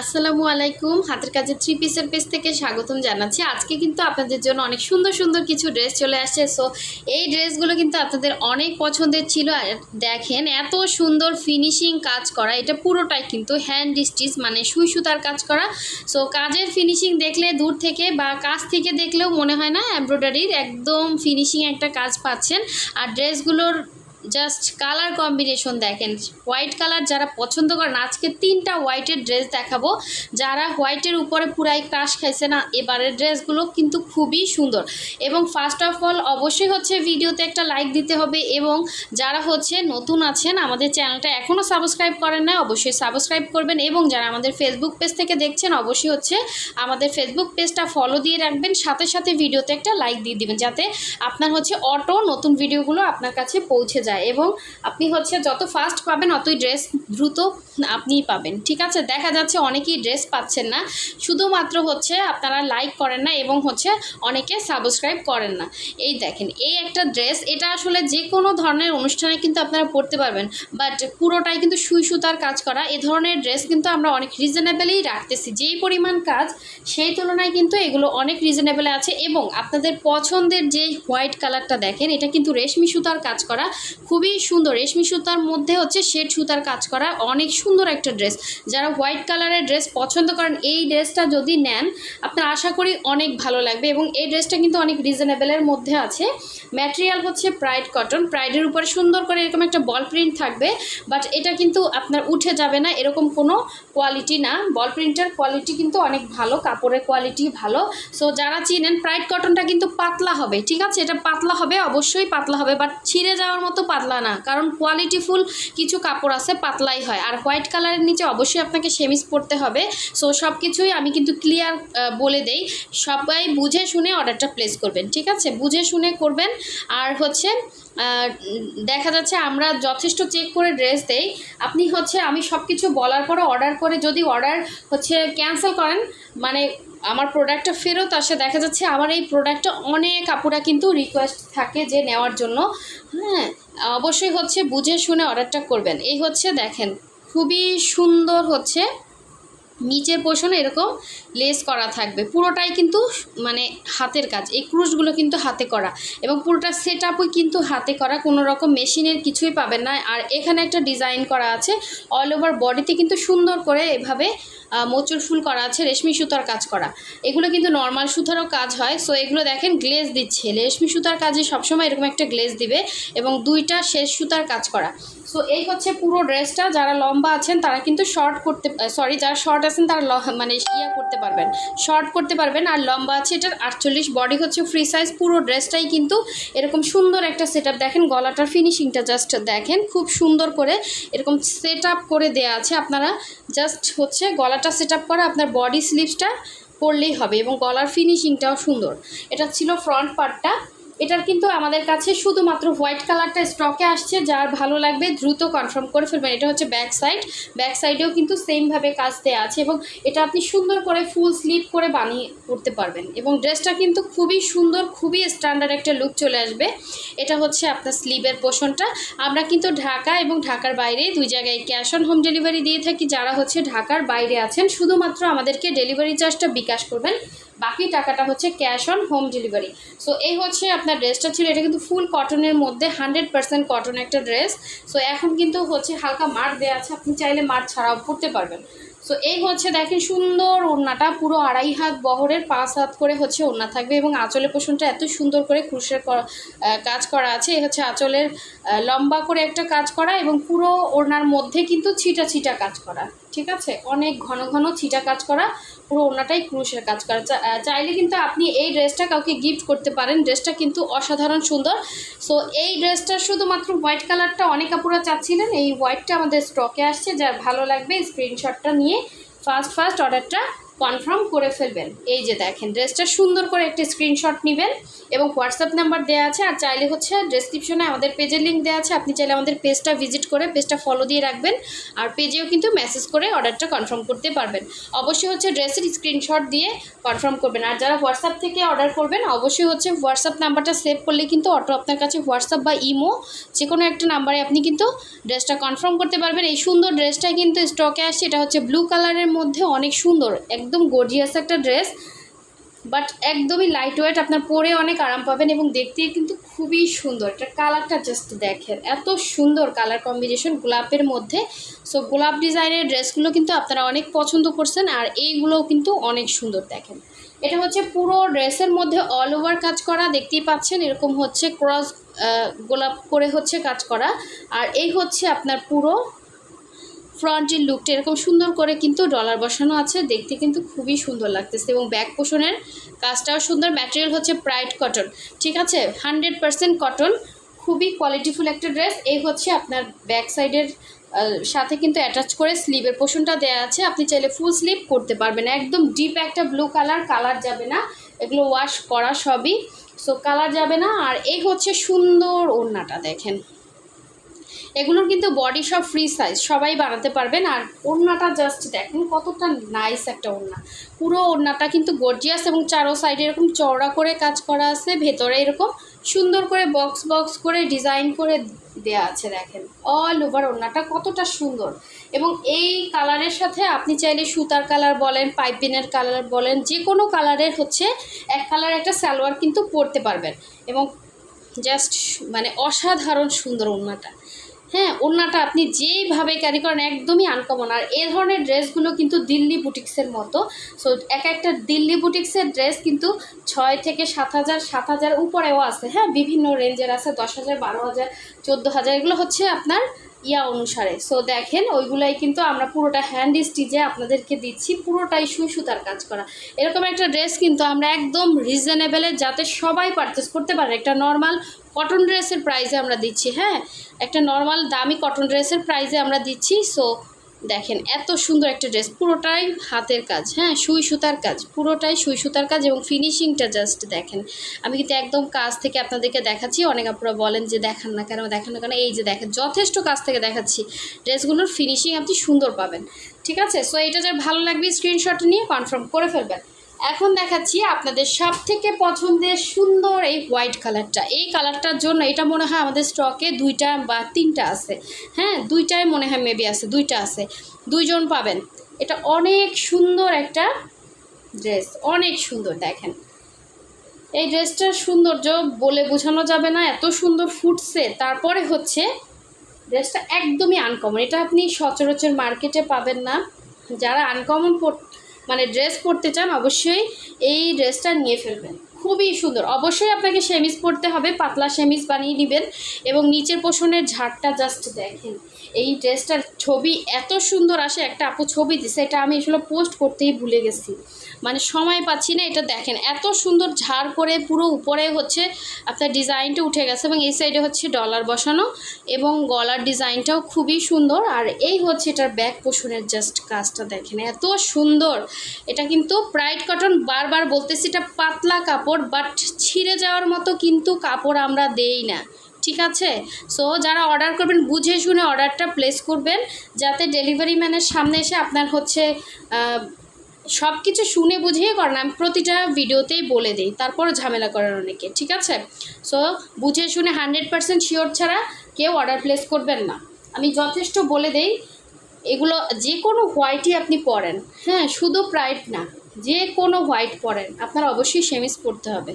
আসসালামু আলাইকুম। হাতের কাজে থ্রি পিসের পেজ থেকে স্বাগতম জানাচ্ছি। আজকে কিন্তু আপনাদের জন্য অনেক সুন্দর সুন্দর কিছু ড্রেস চলে আসছে। সো এই ড্রেসগুলো কিন্তু আপনাদের অনেক পছন্দের ছিল। দেখেন, এত সুন্দর ফিনিশিং কাজ করা। এটা পুরোটাই কিন্তু হ্যান্ড স্টিচ মানে সুই সুতার কাজ করা। সো কাজের ফিনিশিং দেখলে দূর থেকে বা কাজ থেকে দেখলেও মনে হয় না এমব্রয়ডারির একদম ফিনিশিং একটা কাজ পাচ্ছেন। আর ড্রেসগুলোর জাস্ট কালার কম্বিনেশন দেখেন। হোয়াইট কালার যারা পছন্দ করেন, আজকে তিনটা হোয়াইটের ড্রেস দেখাবো। যারা হোয়াইটের উপরে পুরাই ক্রাশ খাইছে না, এবারের ড্রেসগুলো কিন্তু খুবই সুন্দর। এবং ফার্স্ট অফ অল অবশ্যই হচ্ছে ভিডিওতে একটা লাইক দিতে হবে এবং যারা হচ্ছে নতুন আছেন, আমাদের চ্যানেলটা এখনও সাবস্ক্রাইব করেন না অবশ্যই সাবস্ক্রাইব করবেন এবং যারা আমাদের ফেসবুক পেজ থেকে দেখছেন, অবশ্যই হচ্ছে আমাদের ফেসবুক পেজটা ফলো দিয়ে রাখবেন। সাথে সাথে ভিডিওতে একটা লাইক দিয়ে দিবেন, যাতে আপনার হচ্ছে অটো নতুন ভিডিওগুলো আপনার কাছে পৌঁছে যায়। এবং আপনি হচ্ছে যত ফাস্ট পাবেন, অতই ড্রেস দ্রুত আপনিই পাবেন। ঠিক আছে? দেখা যাচ্ছে অনেকেই ড্রেস পাচ্ছেন না। শুধুমাত্র হচ্ছে আপনারা লাইক করেন না এবং হচ্ছে অনেকে সাবস্ক্রাইব করেন না। এই দেখেন, এই একটা ড্রেস এটা আসলে যে কোনো ধরনের অনুষ্ঠানে কিন্তু আপনারা পরতে পারবেন। বাট পুরোটাই কিন্তু সুই সুতার কাজ করা। এ ধরনের ড্রেস কিন্তু আমরা অনেক রিজনেবলেই রাখতেছি। যেই পরিমাণ কাজ, সেই তুলনায় কিন্তু এগুলো অনেক রিজনেবলে আছে এবং আপনাদের পছন্দের যে হোয়াইট কালারটা দেখেন, এটা কিন্তু রেশমি সুতার কাজ করা। খুবই সুন্দর। রেশমি সুতার মধ্যে হচ্ছে শেড সুতার কাজ করা। অনেক সুন্দর একটা ড্রেস। যারা হোয়াইট কালারের ড্রেস পছন্দ করেন, এই ড্রেসটা যদি নেন, আপনার আশা করি অনেক ভালো লাগবে এবং এই ড্রেসটা কিন্তু অনেক রিজনেবলের মধ্যে আছে। ম্যাটেরিয়াল হচ্ছে প্রাইড কটন প্রাইডের উপরে সুন্দর করে এরকম একটা বল প্রিন্ট থাকবে বাট এটা কিন্তু আপনার উঠে যাবে না, এরকম কোনো কোয়ালিটি না। বল প্রিন্টের কোয়ালিটি কিন্তু অনেক ভালো, কাপড়ের কোয়ালিটি ভালো। সো যারা চিনেন প্রাইড কটনটা কিন্তু পাতলা হবে, ঠিক আছে? এটা পাতলা হবে, অবশ্যই পাতলা হবে বাট ছিঁড়ে যাওয়ার মতো পাতলা না। কারণ কোয়ালিটিফুল কিছু কাপড় আছে, পাতলাই হয়। আর হোয়াইট কালারের নিচে অবশ্যই আপনাকে সেমিস পরতে হবে। সো সব কিছুই আমি কিন্তু ক্লিয়ার বলে দেই। সবাই বুঝে শুনে অর্ডারটা প্লেস করবেন, ঠিক আছে? বুঝে শুনে করবেন। আর হচ্ছে দেখা যাচ্ছে আমরা যথেষ্ট চেক করে ড্রেস দেই। আপনি হচ্ছে, আমি সব কিছু বলার পরে অর্ডার করে যদি অর্ডার হচ্ছে ক্যান্সেল করেন মানে আমার প্রোডাক্টটা ফেরত আসে। দেখা যাচ্ছে আমার এই প্রোডাক্টটা অনেক আপুরা কিন্তু রিকোয়েস্ট থাকে যে নেওয়ার জন্য। হ্যাঁ অবশ্যই হচ্ছে বুঝে শুনে অর্ডারটা করবেন। এই হচ্ছে দেখেন, খুবই সুন্দর হচ্ছে। নিচের পোষণে এরকম লেস করা থাকবে। পুরোটাই কিন্তু মানে হাতের কাজ। এই ক্রুশগুলো কিন্তু হাতে করা। এবং পুরোটা সেট কিন্তু হাতে করা। কোনো রকম মেশিনের কিছুই পাবেন না। আর এখানে একটা ডিজাইন করা আছে। অল ওভার বডিতে কিন্তু সুন্দর করে এভাবে মোচড় ফুল করা আছে, রেশমি সুতার কাজ করা। এগুলো কিন্তু নর্মাল সুতারও কাজ হয়। সো এগুলো দেখেন গ্লেজ দিচ্ছে। রেশমি সুতার কাজে সবসময় এরকম একটা গ্লেজ দিবে এবং দুইটা শেষ সুতার কাজ করা। সো এই হচ্ছে পুরো ড্রেসটা। যারা লম্বা আছেন, তারা কিন্তু শর্ট করতে সরি যারা শর্ট আছেন, তারা মানে ইয়া করতে পারবেন। শর্ট করতে পারবেন আর লম্বা আছে এটার আটচল্লিশ। বডি হচ্ছে ফ্রি সাইজ পুরো ড্রেসটাই কিন্তু এরকম সুন্দর একটা সেট দেখেন, গলাটার ফিনিশিংটা জাস্ট দেখেন, খুব সুন্দর করে এরকম সেট করে দেয়া আছে। আপনারা জাস্ট হচ্ছে গলাটা সেট করা আপনার বডি স্লিভসটা পরলেই হবে এবং গলার ফিনিশিংটাও সুন্দর। এটা ছিল ফ্রন্ট পার্টটা এটার কিন্তু আমাদের কাছে শুধুমাত্র হোয়াইট কালারটা স্টকে আসছে, যার ভালো লাগবে দ্রুত কনফার্ম করে ফেলবেন। এটা হচ্ছে ব্যাক সাইড ব্যাক সাইডেও কিন্তু সেমভাবে কাজ দেওয়া আছে এবং এটা আপনি সুন্দর করে ফুল স্লিভ করে বানিয়ে করতে পারবেন এবং ড্রেসটা কিন্তু খুবই সুন্দর, খুবই স্ট্যান্ডার্ড একটা লুক চলে আসবে। এটা হচ্ছে আপনার স্লিভের পোষণটা। আমরা কিন্তু ঢাকা এবং ঢাকার বাইরে দুই জায়গায় ক্যাশ অন হোম ডেলিভারি দিয়ে থাকি। যারা হচ্ছে ঢাকার বাইরে আছেন, শুধুমাত্র আমাদেরকে ডেলিভারি চার্জটা বিকাশ করবেন। বাকি টাকাটা হচ্ছে cash on home delivery. So এই হচ্ছে আপনার ড্রেসটা ছিল। এটা কিন্তু ফুল কটনের মধ্যে হান্ড্রেড পার্সেন্ট কটন একটা ড্রেস। সো এখন কিন্তু হচ্ছে হালকা মাঠ দেওয়া আছে। আপনি চাইলে মার ছাড়াও পরতে পারবেন। সো এই হচ্ছে দেখেন সুন্দর ওড়নাটা, পুরো আড়াই হাত বহরের, পাঁচ হাত করে হচ্ছে ওড়না থাকবে এবং আঁচলের পোষণটা এত সুন্দর করে ক্রুশের কাজ করা আছে। এই হচ্ছে আঁচলের লম্বা করে একটা কাজ করা এবং পুরো ওড়নার মধ্যে কিন্তু ছিটা ছিটা কাজ করা, ঠিক আছে? অনেক ঘন ঘন ছিটা কাজ করা, পুরো ওড়নাটাই ক্রুশের কাজ করা। চাইলে কিন্তু আপনি এই ড্রেসটা কাউকে গিফট করতে পারেন। ড্রেসটা কিন্তু অসাধারণ সুন্দর। সো এই ড্রেসটা শুধুমাত্র হোয়াইট কালারটা অনেক আপুরা চাচ্ছিলেন। এই হোয়াইটটা আমাদের স্টকে আসছে। যার ভালো লাগবে স্ক্রিনশটটা নিয়ে ফার্স্ট ফার্স্ট অর্ডারটা কনফার্ম করে ফেলবেন। এই যে দেখেন, ড্রেসটা সুন্দর করে একটি স্ক্রিনশট নেবেন এবং হোয়াটসঅ্যাপ নাম্বার দেওয়া আছে, আর চাইলে হচ্ছে ডেসক্রিপশনে আমাদের পেজের লিঙ্ক দেওয়া আছে, আপনি চাইলে আমাদের পেজটা ভিজিট করে পেজটা ফলো দিয়ে রাখবেন, আর পেজেও কিন্তু মেসেজ করে অর্ডারটা কনফার্ম করতে পারবেন। অবশ্যই হচ্ছে ড্রেসের স্ক্রিনশট দিয়ে কনফার্ম করবেন, আর যারা হোয়াটসঅ্যাপ থেকে অর্ডার করবেন, অবশ্যই হচ্ছে হোয়াটসঅ্যাপ নাম্বারটা সেভ করলে কিন্তু অটো আপনার কাছে হোয়াটসঅ্যাপ বা ইমো যে কোনো একটা নাম্বারে আপনি কিন্তু ড্রেসটা কনফার্ম করতে পারবেন। এই সুন্দর ড্রেসটা কিন্তু স্টকে আসছে এটা হচ্ছে ব্লু কালারের মধ্যে অনেক সুন্দর একদম গর্জিয়াস একটা ড্রেস বাট একদমই লাইট ওয়েট আপনার পরে অনেক আরাম পাবেন এবং দেখতে কিন্তু খুবই সুন্দর। এটা কালারটা জাস্ট দেখেন, এত সুন্দর কালার কম্বিনেশন গোলাপের মধ্যে। সো গোলাপ ডিজাইনের ড্রেসগুলো কিন্তু আপনারা অনেক পছন্দ করছেন আর এইগুলোও কিন্তু অনেক সুন্দর দেখেন। এটা হচ্ছে পুরো ড্রেসের মধ্যে অল ওভার কাজ করা, দেখতেই পাচ্ছেন, এরকম হচ্ছে ক্রস গোলাপ করে হচ্ছে কাজ করা। আর এই হচ্ছে আপনার পুরো ফ্রন্টের লুকটা এরকম সুন্দর করে কিন্তু ডলার বসানো আছে। দেখতে কিন্তু খুবই সুন্দর লাগতেছে এবং ব্যাক পোষণের কাজটাও সুন্দর। ম্যাটেরিয়াল হচ্ছে প্রাইড কটন ঠিক আছে? হান্ড্রেড পারসেন্ট কটন খুবই কোয়ালিটিফুল একটা ড্রেস এই হচ্ছে আপনার ব্যাক সাইডের সাথে কিন্তু অ্যাটাচ করে স্লিভের পোষণটা দেওয়া আছে। আপনি চাইলে ফুল স্লিভ করতে পারবেন। একদম ডিপ একটা ব্লু কালার কালার যাবে না। এগুলো ওয়াশ করা সবই। সো কালার যাবে না। আর এই হচ্ছে সুন্দর ওড়নাটা, দেখেন। এগুলোর কিন্তু বডি সব ফ্রি সাইজ সবাই বানাতে পারবেন। আর ওড়নাটা জাস্ট দেখেন, কতটা নাইস একটা ওড়না। পুরো ওড়নাটা কিন্তু গর্জিয়াস এবং চারো সাইডে এরকম চওড়া করে কাজ করা আছে, ভেতরে এরকম সুন্দর করে বক্স বক্স করে ডিজাইন করে দেয়া আছে, দেখেন। অল ওভার ওড়নাটা কতটা সুন্দর। এবং এই কালারের সাথে আপনি চাইলে সুতার কালার বলেন পাইপিনের কালার বলেন, যে কোনো কালারের হচ্ছে এক কালার একটা সালোয়ার কিন্তু পরতে পারবেন। এবং জাস্ট মানে অসাধারণ সুন্দর ওড়নাটা। হ্যাঁ ওড়নাটা আপনি যেইভাবে ক্যারি করেন একদমই আনকমন আর এ ধরনের ড্রেসগুলো কিন্তু দিল্লি বুটিক্সের মতো। সো এক একটা দিল্লি বুটিক্সের ড্রেস কিন্তু ছয় থেকে সাত হাজার সাত হাজার উপরেও আছে। হ্যাঁ বিভিন্ন রেঞ্জের আছে, দশ হাজার, বারো হাজার, চোদ্দ হাজার। এগুলো হচ্ছে আপনার ইয়া অনুসারে। সো দেখেন, ওইগুলাই কিন্তু আমরা পুরোটা হ্যান্ড স্টিচে আপনাদেরকে দিচ্ছি, পুরোটাই সুই সুতার কাজ করা। এরকম একটা ড্রেস কিন্তু আমরা একদম রিজনেবেলে যাতে সবাই পারচেস করতে পারে। একটা নর্মাল কটন ড্রেসের প্রাইসে আমরা দিচ্ছি হ্যাঁ? একটা নর্মাল দামি কটন ড্রেসের প্রাইসে আমরা দিচ্ছি সো দেখেন, এত সুন্দর একটা ড্রেস পুরোটাই হাতের কাজ হ্যাঁ সুই সুতার কাজ, পুরোটাই সুই সুতার কাজ এবং ফিনিশিংটা জাস্ট দেখেন। আমি কিন্তু একদম কাজ থেকে আপনাদেরকে দেখাচ্ছি, অনেক আপনারা বলেন যে দেখান না কেন, দেখান না কেন, এই যে দেখেন, যথেষ্ট কাজ থেকে দেখাচ্ছি। ড্রেসগুলোর ফিনিশিং আপনি সুন্দর পাবেন, ঠিক আছে? সো এটা যার ভালো লাগবে স্ক্রিনশট নিয়ে কনফার্ম করে ফেলবেন। এখন দেখাচ্ছি আপনাদের সব থেকে পছন্দের সুন্দর এই হোয়াইট কালারটা। এই কালারটার জন্য এটা মনে হয় আমাদের স্টকে দুইটা বা তিনটা আছে। হ্যাঁ দুইটাই মনে হয় মেবি আছে, দুইটা আছে। দুইজন পাবেন। এটা অনেক সুন্দর একটা ড্রেস, অনেক সুন্দর, দেখেন। এই ড্রেসটার সৌন্দর্য বলে বোঝানো যাবে না, এত সুন্দর ফুটছে। তারপরে হচ্ছে, ড্রেসটা একদমই আনকমন এটা আপনি সচরাচর মার্কেটে পাবেন না। যারা আনকমন মানে ড্রেস পরতে চান অবশ্যই এই ড্রেসটা নিয়ে ফেলবেন। খুবই সুন্দর। অবশ্যই আপনাকে সেমিজ পরতে হবে, পাতলা সেমিজ বানিয়ে নেবেন এবং নিচের পোষণের ঝাড়টা জাস্ট দেখেন। এই ড্রেসটার ছবি এত সুন্দর আসে, একটা আপু ছবি দিছে, এটা আমি আসলে পোস্ট করতেই ভুলে গেছি। মানে সময় পাচ্ছি না, এটা দেখেন। এত সুন্দর ঝাড় করে পুরো উপরে হচ্ছে আপনার ডিজাইনটা উঠে গেছে এবং এই সাইডে হচ্ছে ডলার বসানো এবং গলার ডিজাইনটাও খুবই সুন্দর। আর এই হচ্ছে এটার ব্যাক পোষণের জাস্ট কাজটা দেখেন, এত সুন্দর। এটা কিন্তু প্রাইড কটন বারবার বলতেছি, এটা পাতলা কাপড়। বাট ছিঁড়ে যাওয়ার মতো কিন্তু কাপড় আমরা দেই না, ঠিক আছে? সো যারা অর্ডার করবেন, বুঝে শুনে অর্ডারটা প্লেস করবেন, যাতে ডেলিভারি ম্যানের সামনে এসে আপনার হচ্ছে সব কিছু শুনে বুঝিয়ে করেন আমি প্রতিটা ভিডিওতেই বলে দিই তারপর ঝামেলা করেন অনেকে, ঠিক আছে? সো বুঝে শুনে হান্ড্রেড পারসেন্ট শিওর ছাড়া কেউ অর্ডার প্লেস করবেন না। আমি যথেষ্ট বলে দেই, এগুলো যে কোনো হোয়াইটই আপনি পরেন। হ্যাঁ শুধু প্রাইড না। যে কোনো হোয়াইট পরেন, আপনার অবশ্যই সেমিজ পরতে হবে।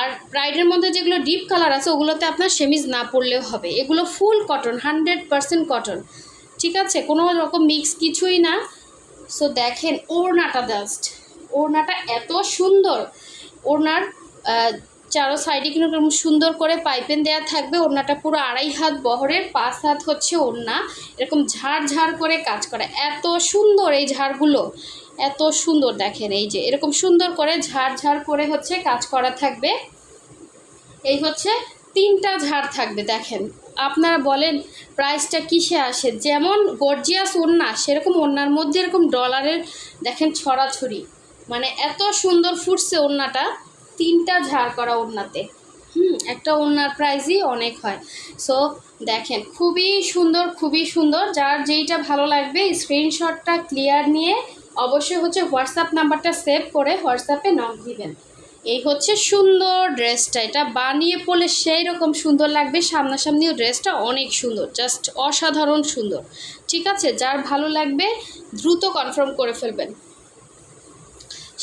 আর প্রাইডের মধ্যে যেগুলো ডিপ কালার আছে, ওগুলোতে আপনার সেমিজ না পরলেও হবে। এগুলো full cotton hundred percent cotton ঠিক আছে? কোনো রকম মিক্স কিছুই না। সো দেখেন, ওড়নাটা জাস্ট ওড়নাটা এত সুন্দর। ওড়নার চারো সাইডে কিন্তু সুন্দর করে পাইপেন দেওয়া থাকবে। ওড়নাটা পুরো আড়াই হাত বহরের, পাঁচ হাত হচ্ছে ওড়না। এরকম ঝাড় ঝাড় করে কাজ করে। এত সুন্দর এই ঝাড়গুলো। এত সুন্দর দেখেন এই যে, এরকম সুন্দর করে ঝাড় ঝাড় করে হচ্ছে কাজ করা থাকবে। এই হচ্ছে তিনটা ঝাড় থাকবে দেখেন। আপনারা বলেন প্রাইসটা কিসে আসে? যেমন গর্জিয়াস ওড়না, সেরকম ওড়নার মধ্যে এরকম ডলারের দেখেন ছড়াছড়ি। মানে এত সুন্দর ফুটছে ওড়নাটা, তিনটা ঝাড় করা ওড়নাতে। হুম, একটা ওড়নার প্রাইসই অনেক হয়। সো দেখেন, খুবই সুন্দর খুবই সুন্দর। যার যেইটা ভালো লাগবে স্ক্রিনশটটা ক্লিয়ার নিয়ে অবশ্যই হচ্ছে হোয়াটসঅ্যাপ নাম্বারটা সেভ করে হোয়াটসঅ্যাপে নক দিবেন। এই হচ্ছে সুন্দর ড্রেসটা। এটা বানিয়ে পরলে সেই রকম সুন্দর লাগবে। সামনাসামনিও ড্রেসটা অনেক সুন্দর, জাস্ট অসাধারণ সুন্দর। ঠিক আছে? যার ভালো লাগবে, দ্রুত কনফার্ম করে ফেলবেন।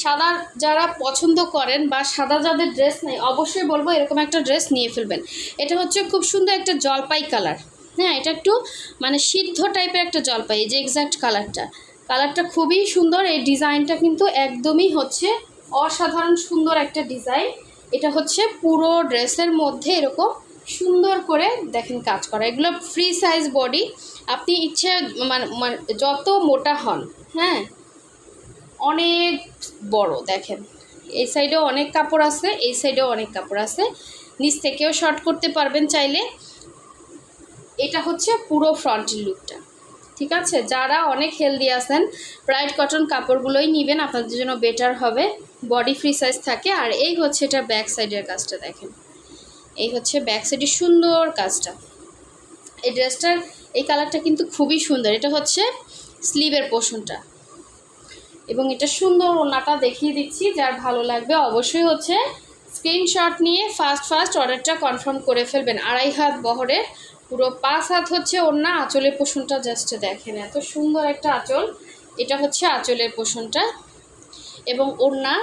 সাদা যারা পছন্দ করেন বা সাদা যাদের ড্রেস নেই, অবশ্যই বলব এরকম একটা ড্রেস নিয়ে ফেলবেন। এটা হচ্ছে খুব সুন্দর একটা জলপাই কালার। হ্যাঁ এটা একটু মানে সিদ্ধ টাইপের একটা জলপাই, এই যে এক্স্যাক্ট কালারটা কালারটা খুবই সুন্দর, এই ডিজাইনটা কিন্তু একদমই হচ্ছে অসাধারণ সুন্দর একটা ডিজাইন। এটা হচ্ছে পুরো ড্রেসের মধ্যে এরকম সুন্দর করে দেখেন কাজ করা। এগুলো ফ্রি সাইজ বডি আপনি ইচ্ছে মানে যত মোটা হন হ্যাঁ অনেক বড় দেখেন। এই সাইডেও অনেক কাপড় আছে, এই সাইডেও অনেক কাপড় আছে। নিচ থেকেও শর্ট করতে পারবেন চাইলে। এটা হচ্ছে পুরো ফ্রন্টের লুকটা ঠিক আছে? যারা অনেক হেলদি আছেন ব্রাইট কটন কাপড়গুলোই নেবেন, আপনাদের জন্য বেটার হবে। বডি ফ্রি সাইজ থাকে, আর এই হচ্ছে এটা ব্যাক সাইডের কাজটা দেখেন। এই হচ্ছে ব্যাক সাইডের সুন্দর কাজটা। এই ড্রেসটার এই কালারটা কিন্তু খুবই সুন্দর। এটা হচ্ছে স্লিভের পোষণটা। এবং এটা সুন্দর ওনাটা দেখিয়ে দিচ্ছি, যার ভালো লাগবে অবশ্যই হচ্ছে স্ক্রিনশট নিয়ে ফার্স্ট ফার্স্ট অর্ডারটা কনফার্ম করে ফেলবেন। আড়াই হাত বহরের পুরো পাঁচ হাত হচ্ছে ওর না, আঁচলের পোষণটা জাস্ট দেখেন, এত সুন্দর একটা আঁচল। এটা হচ্ছে আঁচলের পোষণটা। এবং ওর না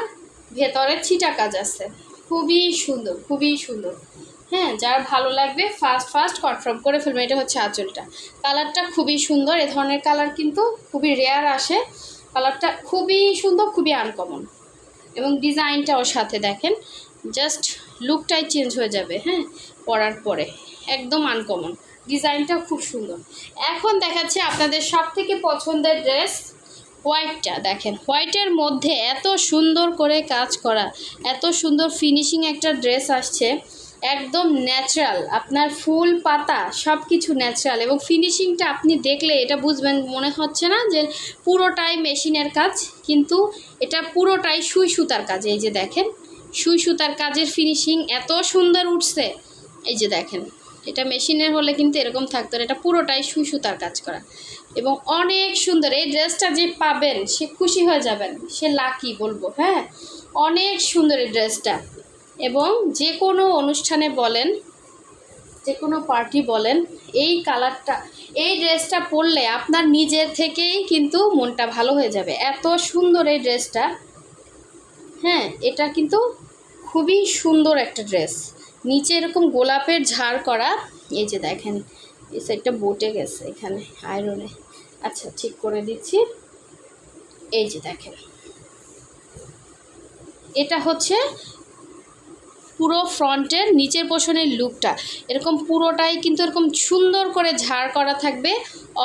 ভেতরে ছিটা কাজ আছে। খুবই সুন্দর খুবই সুন্দর। হ্যাঁ যার ভালো লাগবে ফার্স্ট ফার্স্ট কনফার্ম করে ফেলবেন এটা হচ্ছে আঁচলটা। কালারটা খুবই সুন্দর, এ ধরনের কালার কিন্তু খুবই রেয়ার আসে। কালারটা খুবই সুন্দর, খুবই আনকমন এবং ডিজাইনটাও সাথে দেখেন। জাস্ট লুকটাই চেঞ্জ হয়ে যাবে হ্যাঁ? পরার পরে। একদম আনকমন ডিজাইনটা খুব সুন্দর। এখন দেখাচ্ছে আপনাদের সব থেকে পছন্দের ড্রেস হোয়াইটটা দেখেন হোয়াইটের মধ্যে এত সুন্দর করে কাজ করা, এত সুন্দর ফিনিশিং একটা ড্রেস আসছে, একদম ন্যাচারাল আপনার ফুল পাতা সব কিছু ন্যাচারাল এবং ফিনিশিংটা আপনি দেখলে এটা বুঝবেন, মনে হচ্ছে না যে পুরোটাই মেশিনের কাজ, কিন্তু এটা পুরোটাই সুই সুতার কাজ। এই যে দেখেন সুই সুতার কাজের ফিনিশিং এত সুন্দর উঠছে। এই যে দেখেন, এটা মেশিনের হলে কিন্তু এরকম থাকতো এটা পুরোটাই সুই সুতার কাজ করা। এবং অনেক সুন্দর, এই ড্রেসটা যে পাবেন, সে খুশি হয়ে যাবেন, সে লাকি বলব হ্যাঁ? অনেক সুন্দর এই ড্রেসটা এবং যে কোনো অনুষ্ঠানে বলেন, যে কোনো পার্টি বলেন, এই কালারটা এই ড্রেসটা পরলে আপনার নিজের থেকেই কিন্তু মনটা ভালো হয়ে যাবে। এত সুন্দর এই ড্রেসটা হ্যাঁ এটা কিন্তু খুবই সুন্দর একটা ড্রেস। নিচে এরকম গোলাপের ঝাড় করা, এই যে দেখেন, এই সাইডটা বটে গেছে এখানে আয়রনে আচ্ছা ঠিক করে দিচ্ছি। এই যে দেখেন। এটা হচ্ছে পুরো ফ্রন্টের নিচের পোষণের লুকটা। এরকম পুরোটাই কিন্তু এরকম সুন্দর করে ঝাড় করা থাকবে।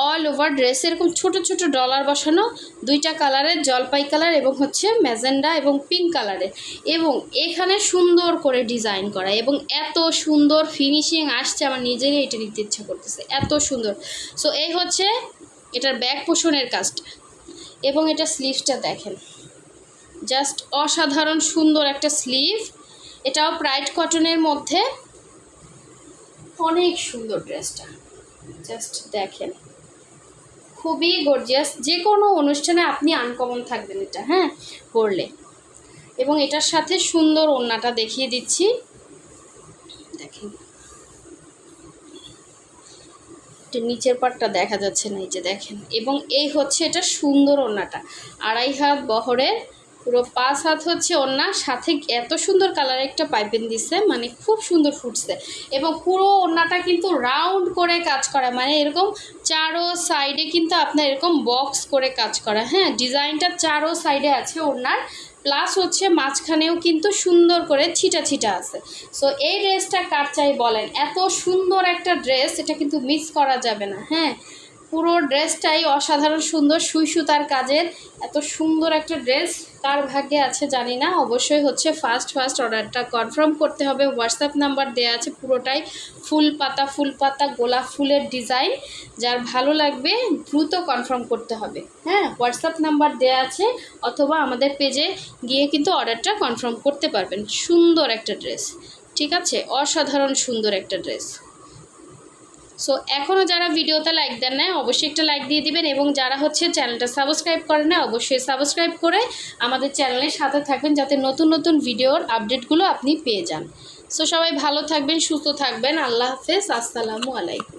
অল ওভার ড্রেস এরকম ছোট ছোট ডলার বসানো, দুইটা কালারের জলপাই কালার এবং হচ্ছে ম্যাজেন্ডা এবং পিঙ্ক কালারের এবং এখানে সুন্দর করে ডিজাইন করা এবং এত সুন্দর ফিনিশিং আসছে, আমার নিজেরই এটা নিতে ইচ্ছা করতেছে। এত সুন্দর। সো এই হচ্ছে এটার ব্যাক পোষণের কাজটা এবং এটা স্লিভসটা দেখেন। জাস্ট অসাধারণ সুন্দর একটা স্লিভ এটাও ব্রাইট কটনের মধ্যে। অনেক সুন্দর ড্রেসটা জাস্ট দেখেন। খুবই গর্জিয়াস যে কোনো অনুষ্ঠানে আপনি আনকমন থাকবেন এটা হ্যাঁ? পরলে। এবং এটার সাথে সুন্দর ওড়নাটা দেখিয়ে দিচ্ছি। দেখেন। নিচের পাটটা দেখা যাচ্ছে না, এই যে দেখেন। এবং এই হচ্ছে এটা সুন্দর ওড়নাটা। আড়াই হাত বহরের পুরো পাঁচ হাত হচ্ছে ওড়না, সাথে এত সুন্দর কালার একটা পাইপেন দিছে মানে খুব সুন্দর ফুটছে। এবং পুরো ওড়নাটা কিন্তু রাউন্ড করে কাজ করা মানে এরকম চারো সাইডে কিন্তু আপনার এরকম বক্স করে কাজ করা। হ্যাঁ ডিজাইনটা চারো সাইডে আছে ওড়নার প্লাস হচ্ছে মাঝখানেও কিন্তু সুন্দর করে ছিটা ছিটা আছে। সো এই ড্রেসটা কার চাই বলেন? এত সুন্দর একটা ড্রেস এটা কিন্তু মিস করা যাবে না। হ্যাঁ পুরো ড্রেসটাই অসাধারণ সুন্দর সুই সুতার কাজের, এত সুন্দর একটা ড্রেস কার ভাগ্যে আছে জানি না, অবশ্যই হচ্ছে ফার্স্ট ফার্স্ট অর্ডারটা কনফার্ম করতে হবে। হোয়াটসঅ্যাপ নাম্বার দেওয়া আছে পুরোটাই, ফুল পাতা ফুল পাতা, গোলাপ ফুলের ডিজাইন যার ভালো লাগবে দ্রুত কনফার্ম করতে হবে। হ্যাঁ হোয়াটসঅ্যাপ নাম্বার দেওয়া আছে, অথবা আমাদের পেজে গিয়ে কিন্তু অর্ডারটা কনফার্ম করতে পারবেন। সুন্দর একটা ড্রেস ঠিক আছে? অসাধারণ সুন্দর একটা ড্রেস সো এখনও যারা ভিডিওতে লাইক দেন না অবশ্যই একটা লাইক দিয়ে দিবেন এবং যারা হচ্ছে চ্যানেলটা সাবস্ক্রাইব করেন না অবশ্যই সাবস্ক্রাইব করে আমাদের চ্যানেলের সাথে থাকবেন যাতে নতুন নতুন ভিডিওর আপডেটগুলো আপনি পেয়ে যান। সো সবাই ভালো থাকবেন, সুস্থ থাকবেন। আল্লাহ হাফেজ, আসসালামু আলাইকুম।